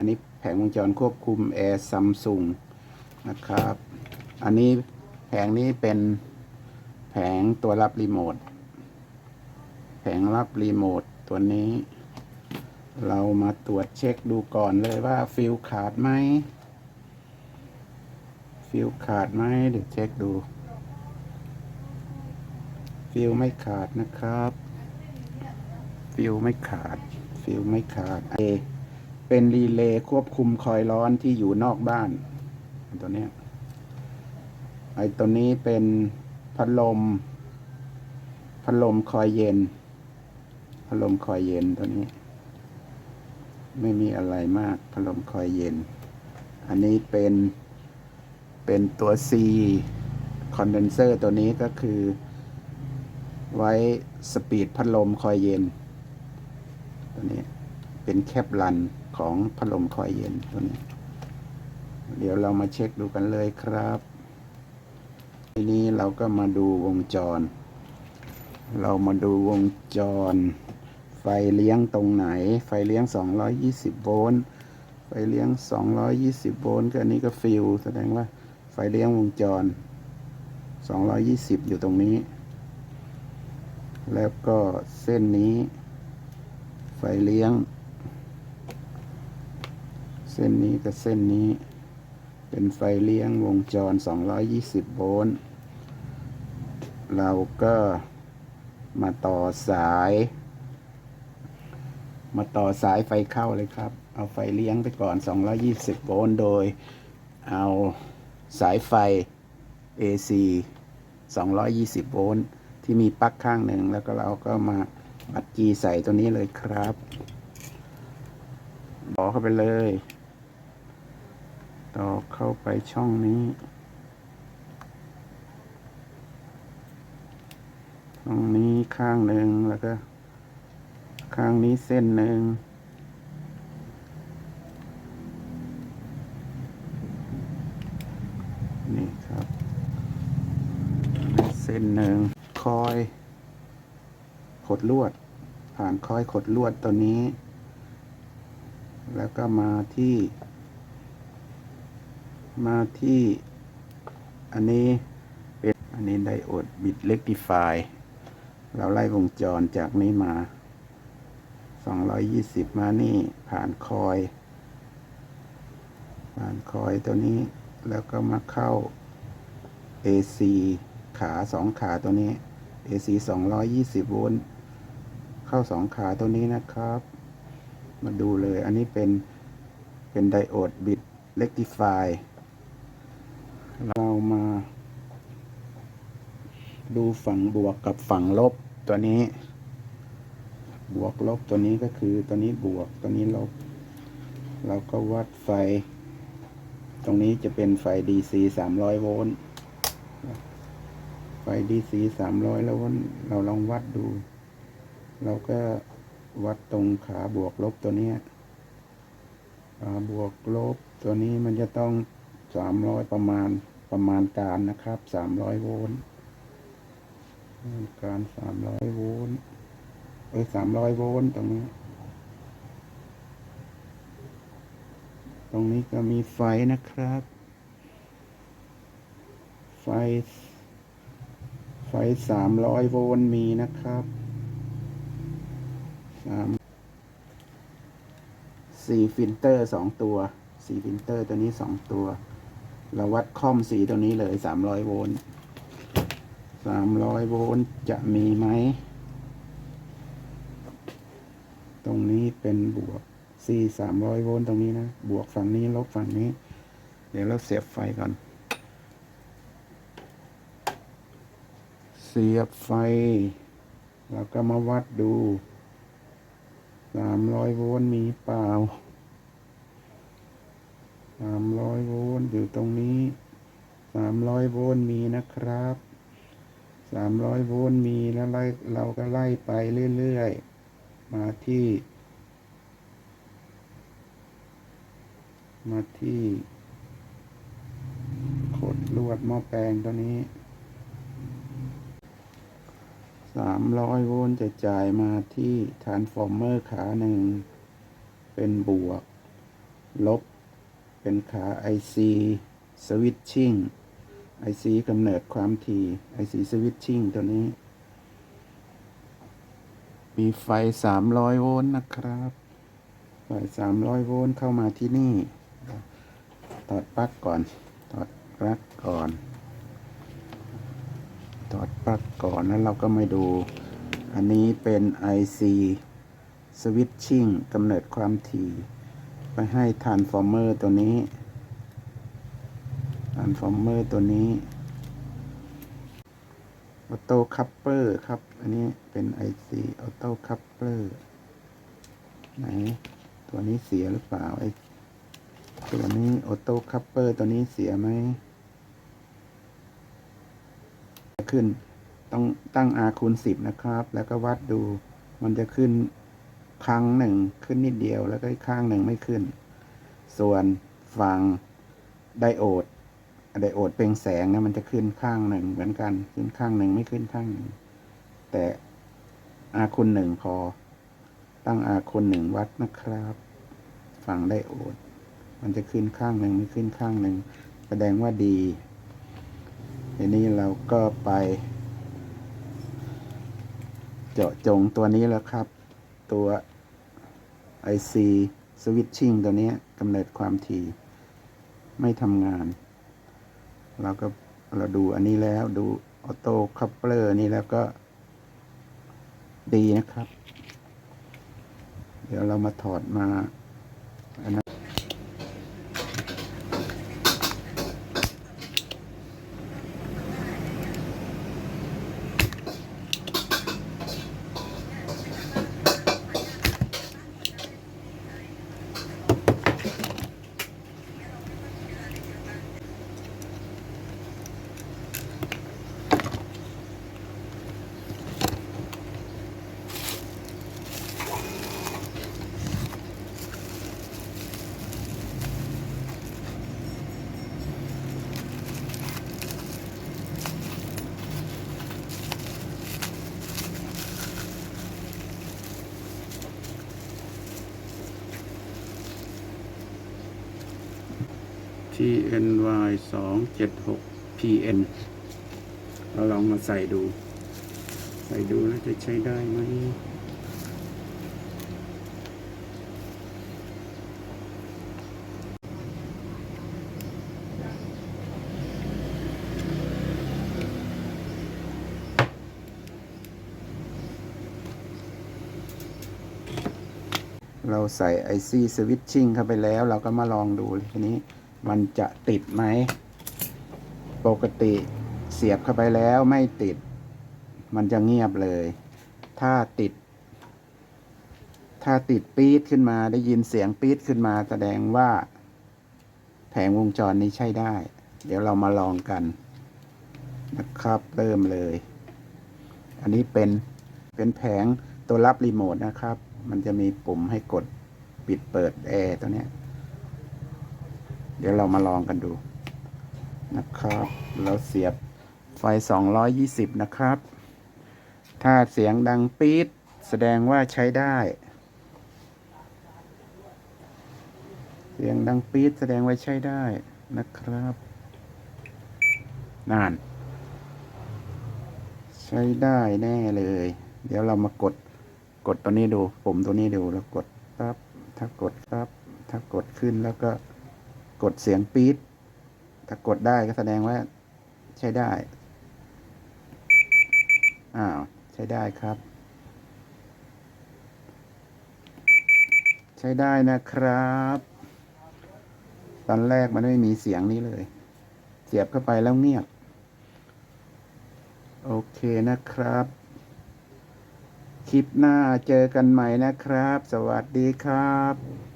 อันนี้แผงวงจรควบคุมแอร์ซัมซุงนะครับ อันนี้แผงนี้เป็นแผงตัวรับรีโมท แผงรับรีโมทตัวนี้ เรามาตรวจเช็คดูก่อนเลยว่าฟิลขาดไหม ฟิลขาดไหมเดี๋ยวเช็คดู ฟิลไม่ขาดนะครับ ฟิลไม่ขาด ฟิลไม่ขาดเอ เป็นรีเลย์ควบคุมคอยร้อนที่อยู่นอกบ้านตัวเนี้ยไอตัวนี้เป็นพัดลม พัดลมคอยเย็น พัดลมคอยเย็นตัวนี้ ไม่มีอะไรมาก พัดลมคอยเย็น อันนี้เป็นเป็นตัว C คอนเดนเซอร์ตัวนี้ก็คือ ไว้สปีดพัดลมคอยเย็น ตัวนี้ เป็นแคปลันของพัดลมคอยเย็นตัวนี้ เดี๋ยวเรามาเช็คดูกันเลยครับ ทีนี้เราก็มาดูวงจร เรามาดูวงจร ไฟเลี้ยงตรงไหน ไฟเลี้ยง 220 โวลต์ไฟเลี้ยง 220 โวลต์ก็อันนี้ก็ฟิลแสดงว่าไฟเลี้ยงวงจร 220 อยู่ตรงนี้ แล้วก็เส้นนี้ ไฟเลี้ยง เส้นนี้กับเส้นนี้ เป็นไฟเลี้ยงวงจร 220 โวลต์ เราก็มาต่อสาย มาต่อสายไฟเข้าเลยครับ เอาไฟเลี้ยงไปก่อน 220 โวลต์ โดยเอาสายไฟ AC 220 โวลต์ ที่มีปลั๊กข้างหนึ่ง แล้วก็เราก็มาอัดจีใส่ตัวนี้เลยครับต่อเข้าไปเลย ต่อเข้าไปช่องนี้ช่องนี้ข้างหนึ่งแล้วก็ ข้างนี้เส้นหนึ่งนี่ครับ เส้นหนึ่งคอยขดลวด ผ่านคอยขดลวดตัวนี้ แล้วก็มาที่ มาที่อันนี้เป็นอันนี้ไดโอดบิดเล็กติฟายเราไล่วงจรจากนี้มา 220 มานี่ผ่านคอย ผ่านคอยตัวนี้แล้วก็มาเข้า AC ขาสองขาตัวนี้ AC 220 โวลต์เข้าสองขาตัวนี้นะครับ มาดูเลยอันนี้เป็นเป็นไดโอดบิดเล็กติฟาย เรามาดูฝั่งบวกกับฝั่งลบตัวนี้ บวกลบตัวนี้ก็คือตัวนี้บวกตัวนี้ลบ เราก็วัดไฟ ตรงนี้จะเป็นไฟ DC 300 โวลต์ไฟ DC 300 แล้วนเราลองวัดดู เราก็วัดตรงขาบวกลบตัวนี้ขาบวกลบตัวนี้มันจะต้อง 300ประมาณประมาณการนะครับ300โวลต์ประมาณการ300โวลต์เอ้ย300โวลต์ตรงนี้ ตรงนี้ก็มีไฟนะครับ ไฟ ไฟสามร้อยโวลต์มีนะครับสามสี่ฟิลเตอร์สองตัวสี่ฟิลเตอร์ตัวนี้สองตัว เราวัดคอมสีตัวนี้เลยสามร้อยโวลต์สามร้อยโวลต์จะมีไหม ตรงนี้เป็นบวกสี่สามร้อยโวลต์ตรงนี้นะ บวกฝั่งนี้ลบฝั่งนี้ เดี๋ยวเราเสียบไฟก่อน เสียบไฟ แล้วก็มาวัดดูสามร้อยโวลต์มีเปล่า สามร้อยโวลต์อยู่ตรงนี้สามร้อยโวลต์มีนะครับสามร้อยโวลต์มีแล้วไล่เราก็ไล่ไปเรื่อยๆ มาที่ มาที่ขดลวดหม้อแปลงตัวนี้สามร้อยโวลต์จะจ่ายมาที่ทรานส์ฟอร์เมอร์ขาหนึ่ง เป็นบวก ลบ เป็นขา IC switching IC กำเนิดความถี่ IC switching ตัวนี้ มีไฟ 300 โวลต์นะครับ ไฟ 300 โวลต์เข้ามาที่นี่ ถอดปลั๊กก่อน ถอดปลั๊กก่อน ถอดปลั๊กก่อนแล้วเราก็มาดู อันนี้เป็น IC switching กำเนิดความถี่ ไปให้ transformer ตัวนี้ transformer ตัวนี้ auto coupler ครับ อันนี้เป็น IC auto coupler ไหน ตัวนี้เสียหรือเปล่าไอตัวนี้ auto coupler ตัวนี้เสียไหมขึ้น ต้องตั้ง R คูณ10 นะครับ แล้วก็วัดดูมันจะขึ้น ครั้งหนึ่งขึ้นนิดเดียวแล้วก็อีกข้างหนึ่งไม่ขึ้น ส่วนฝั่งไดโอดไดโอดเปล่งแสงนะมันจะขึ้นข้างหนึ่งเหมือนกันขึ้นข้างหนึ่งไม่ขึ้นข้างหนึ่งแต่ R คูณหนึ่งพอ ตั้ง R คูณหนึ่งวัดนะครับ ฝั่งไดโอด มันจะขึ้นข้างหนึ่งไม่ขึ้นข้างหนึ่งแสดงว่าดีทีนี้เราก็ไป เจาะจงตัวนี้แล้วครับ ตัว IC switching ตัวนี้กำเนิดความถี่ไม่ทำงาน เราก็เราดูอันนี้แล้วดูออโต้คัพเปอร์นี่แล้วก็ดีนะครับ เดี๋ยวเรามาถอดมา TNY สองเจ็ดหก PN เราลองมาใส่ดู ใส่ดูแล้วจะใช้ได้ไหมเราใส่ IC switching เข้าไปแล้ว เราก็มาลองดูทีนี้ มันจะติดไหม ปกติเสียบเข้าไปแล้วไม่ติด มันจะเงียบเลย ถ้าติด ถ้าติดปี๊ดขึ้นมาได้ยินเสียงปี๊ดขึ้นมา แสดงว่า แผงวงจรนี้ใช้ได้ เดี๋ยวเรามาลองกัน นะครับเริ่มเลย อันนี้เป็นเป็นแผงตัวรับรีโมทนะครับ มันจะมีปุ่มให้กดปิดเปิดแอร์ตัวเนี้ย เดี๋ยวเรามาลองกันดูนะครับ เราเสียบไฟ 220 นะครับ ถ้าเสียงดังปี๊ดแสดงว่าใช้ได้ เสียงดังปี๊ดแสดงว่าใช้ได้นะครับนาน ใช้ได้แน่เลย เดี๋ยวเรามากดกดตัวนี้ดู ปุ่มตัวนี้ดูแล้วกดปั๊บถ้ากดปั๊บถ้ากดขึ้นแล้วก็ กดเสียงปี๊ดถ้ากดได้ก็แสดงว่าใช้ได้ อ้าว ใช้ได้ครับ ใช้ได้นะครับ ตอนแรกมันไม่มีเสียงนี้เลย เสียบเข้าไปแล้วเงียบ โอเคนะครับ คลิปหน้าเจอกันใหม่นะครับ สวัสดีครับ